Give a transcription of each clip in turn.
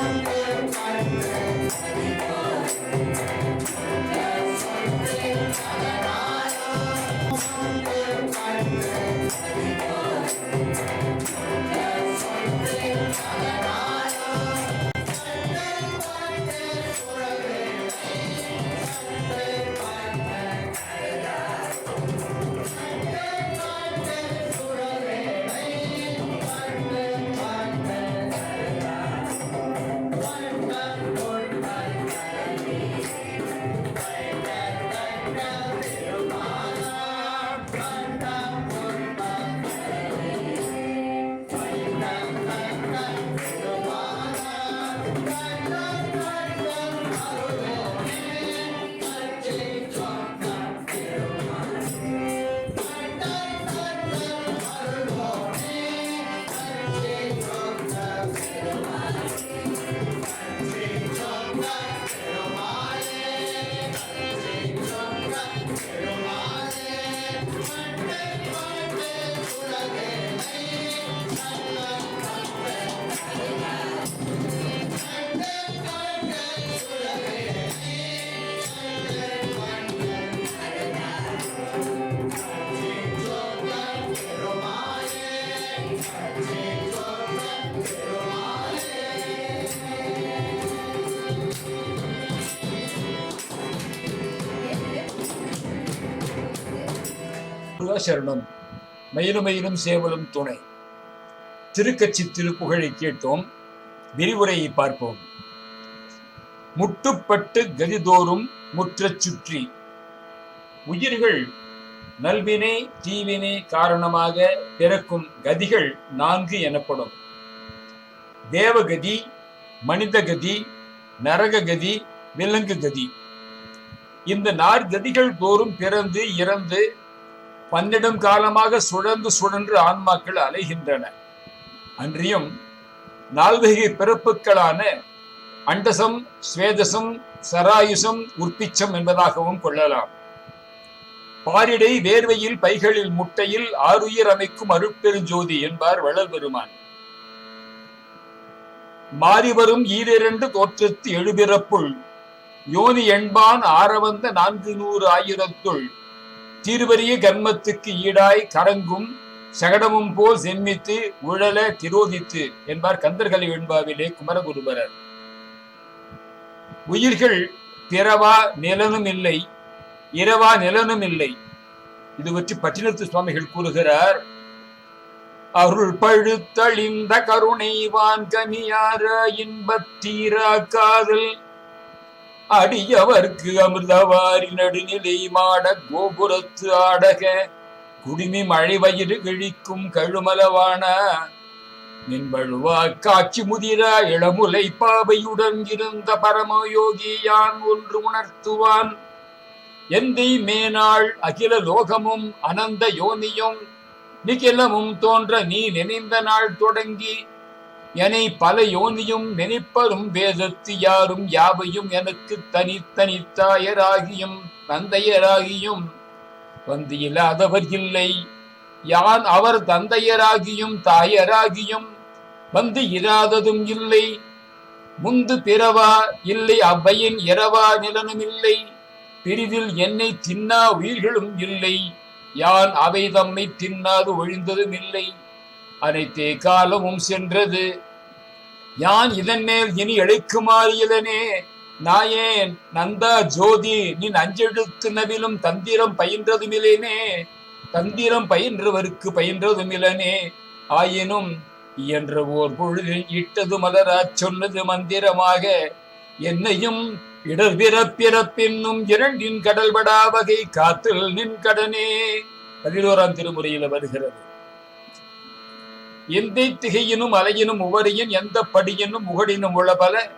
Thank you. முருகா சரணம். மயிலும் மயிலும் சேவலும் துணை. திருக்கட்சி திருப்புகழை கேட்டோம். விரிவுரையை பார்ப்போம். முட்டுப்பட்டு கதிதோறும் முற்றச் சுற்றி. உயிர்கள் நல்வினை தீவினை காரணமாக பிறக்கும் கதிகள் நான்கு எனப்படும். தேவகதி மனிதகதி நரககதி விலங்கு கதி இந்த நாற்கதிகள் தோறும் பிறந்து இறந்து பன்னிடம் காலமாக சுழன்று சுழன்று ஆன்மாக்கள் அலைகின்றன. அன்றியும் நால்வகை பிறப்புகளான அண்டசம் ஸ்வேதசம் சராயுசம் உற்பிச்சம் என்பதாகவும் கொள்ளலாம். பாரிடை வேர்வையில் பைகளில் முட்டையில் ஆறுயிர் அமைக்கும் அருட்பெருஞ்சோதி என்பார் வளர் பெருமான் மாறிவரும் ஈரிரண்டு தோற்றத்து எழுபிறப்புள் யோனி என்பான் ஆரவந்த நான்கு நூறு ஆயிரத்துள் தீர்வரிய கர்மத்துக்கு ஈடாய் கரங்கும் சகடமும் போல் செம்மித்து உழல திரோதித்து என்பார் கந்தர்கலை வெண்பாவிலே குமரகுருபரர். உயிர்கள் பிறவா நிலனும் இல்லை இரவா நிலனும் இல்லை. இது பற்றி பட்டினத்து சுவாமிகள் கூறுகிறார் அருள் பழுத்தழிந்த கருணைவான் கனியார இன்பத்தீரா காதல் அடியவர்க்கு அமிர்தவாரி நடுநிலை மாட கோபுரத்து ஆடக குடிமி மழை வயிறு கிழிக்கும் கழுமலவான நின்பழுவா காட்சி முதிர இளமுலை பாவையுடன் இருந்த பரமயோகி யான் ஒன்று உணர்த்துவான். எந்தை மேனாள் அகில லோகமும் அனந்த யோனியும் நிகிலமும் தோன்ற நீ நினைந்த நாள் தொடங்கி எனை பல யோனியும் நினைப்பரும் வேதத்து யாரும் யாவையும் எனக்கு தனித்தனித்தாயராகியும் தந்தையராகியும் வந்து இல்லாதவர் இல்லை. யான் அவர் தந்தையராகியும் தாயராகியும் வந்து இராததும் இல்லை. முந்து பிறவா இல்லை அவ்வையின் இரவா நிலனும் இல்லை. பிரிவில் என்னை தின்னா உயிர்களும் இல்லை. யான் அவை தம்மை தின்னாது ஒழிந்ததும் இல்லை. அனைத்தே காலமும் சென்றது. யான் இதன் மேல் இனி இழைக்குமாறியதனே நாயேன் நந்தா ஜோதி நின் அஞ்செழுத்து நவிலும் தந்திரம் பயின்றதுமிலேனே தந்திரம் பயின்றவருக்கு பயின்றதுமிலனே ஆயினும் என்ற ஓர் பொழுதில் இட்டது மலராச் சொன்னது மந்திரமாக என்னையும் இடர் பிறப்பிறப்பின்னும் இரண்டின் கடல்படா வகை காத்தில் நின் கடனே. பதினோராம் திருமுறையில் வருகிறது. எந்தை திகையினும் அலையினும் உவரியின் எந்த படியினும் முகடினும் உளபல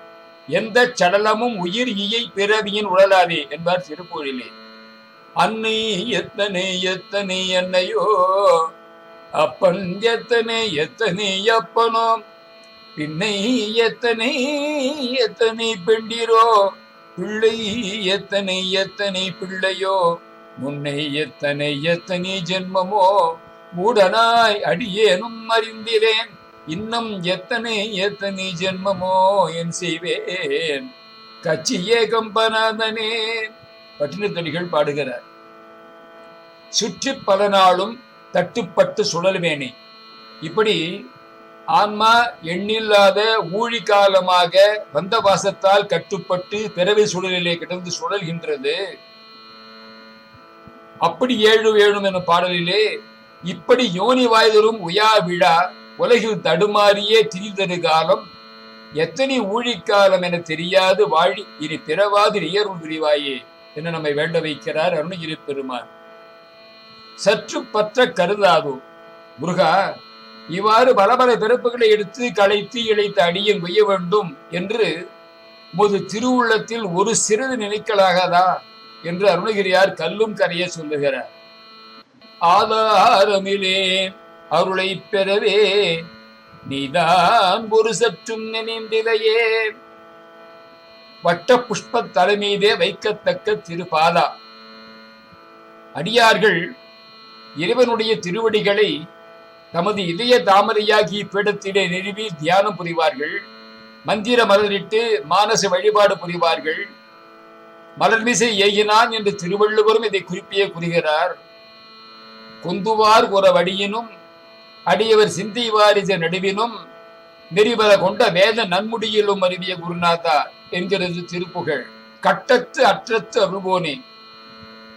எந்த சடலமும் உயிர் இயை பிறவியின் உழலாதே என்பார் திருப்பூரிலே. அன்னை எத்தனை எத்தனை என்னையோ அப்பன் எத்தனை எத்தனை அப்பனோ பின்னை எத்தனை எத்தனை பெண்டிரோ பிள்ளை எத்தனை எத்தனை பிள்ளையோ முன்னை எத்தனை எத்தனை ஜென்மமோ மூடனாய் அடியேனும் அறிந்திலேன். இன்னும் எத்தனை எத்தனை ஜென்மமோ என் செய்வேன். கச்சியே கம்பநாதனே பட்டினத்தடிகள் பாடுகிறார். சுற்றி பல நாளும் தட்டுப்பட்டு சுழல்வேனே. இப்படி ஆன்மா எண்ணில்லாத ஊழி காலமாக வந்த வாசத்தால் கட்டுப்பட்டு பிறவி சுழலிலே கிடந்து சுழல்கின்றது. அப்படி ஏழு ஏழும் எனும் பாடலிலே இப்படி யோனி வாய்தரும் உயா விழா உலகில் தடுமாறியே திரிதரு காலம். எத்தனை ஊழிக்காலம் என தெரியாது வாழி இனி பிறவாது இயருள் விரிவாயே என்று நம்மை வேண்ட வைக்கிறார் அருணகிரி பெருமான். சற்று பற்ற கருதாதோ முருகா இவ்வாறு பல பல பிறப்புகளை எடுத்து களைத்து இழைத்து அடியன் கொய்ய வேண்டும் என்று முது திருவுள்ளத்தில் ஒரு சிறிது நினைக்கலாகாதா? என்று அருணகிரியார் கல்லும் கரைய சொல்லுகிறார். ஆதாரமிலே அருளை பெறவே நீதான் ஒரு சற்றும் நினைந்திலையே. வட்ட புஷ்ப தலைமீதே வைக்கத்தக்க திருபாதா அடியார்கள் இறைவனுடைய திருவடிகளை தமது இதய தாமரையாகி பீடத்திலே நிறுவி தியானம் புரிவார்கள். மந்திர மலரிட்டு மானச வழிபாடு புரிவார்கள். மலர்மிசை ஏகினான் என்று திருவள்ளுவரும் இதை குறிப்பியே கூறுகிறார். கொந்துவார் ஒரு வடியினும் அடியவர் சிந்திவாரிச நடுவினும் நெறிவர கொண்ட வேத நன்முடியிலும் அறிவிய குருநாதா என்கிறது திருப்புகழ். கட்டத்து அற்றத்து அருள்வோனே.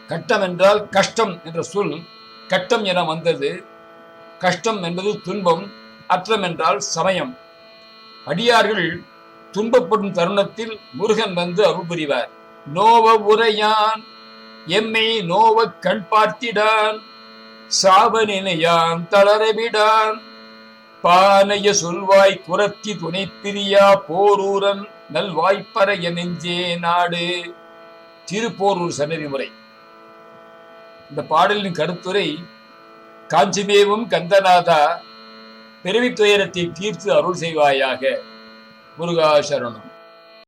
கட்டம் என்றால் கஷ்டம் என்ற சொல் கட்டம் என வந்தது. கஷ்டம் என்பது துன்பம் அற்றம் என்றால் சமயம். அடியார்கள் துன்பப்படும் தருணத்தில் முருகன் வந்து அருள் புரிவார். நோவ உரையான் எம்மை நோவ கண் பார்த்திடான். சாபனினையான் தளரவிடான். பானைய சொல்வாய் குரத்தி துணை பிரியா போரூரன் நல்வாய்ப்பறைய நெஞ்சே நாடு. திருப்போரூர் சன்னதி முறை இந்த பாடலின் கருத்துரை காஞ்சிமேவும் கந்தநாதா பிறவி துயரத்தை தீர்த்து அருள் செய்வாயாக முருகா சரணம்